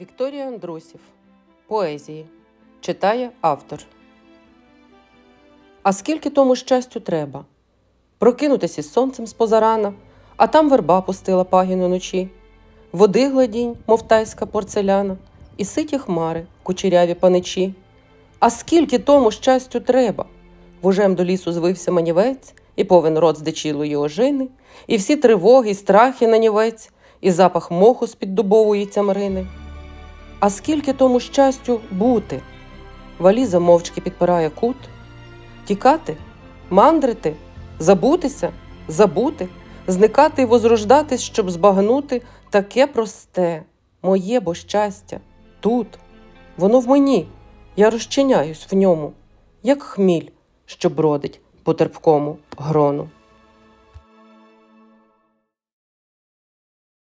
Вікторія Андрусів. Поезії. Читає автор. А скільки тому щастю треба? Прокинутися із сонцем з позарана, а там верба пустила пагін уночі, води гладінь, мов тайська порцеляна, і ситі хмари, кучеряві паничі. А скільки тому щастю треба? Вужем до лісу звився манівець, і повен рот здичілої ожини, і всі тривоги, і страхи нанівець, і запах моху з-під дубової цямрини. А скільки тому щастю бути? Валіза мовчки підпирає кут. Тікати, мандрити, забутися, забути, зникати і возрождатись, щоб збагнути таке просте, моє бо щастя, тут. Воно в мені, я розчиняюсь в ньому, як хміль, що бродить по терпкому грону.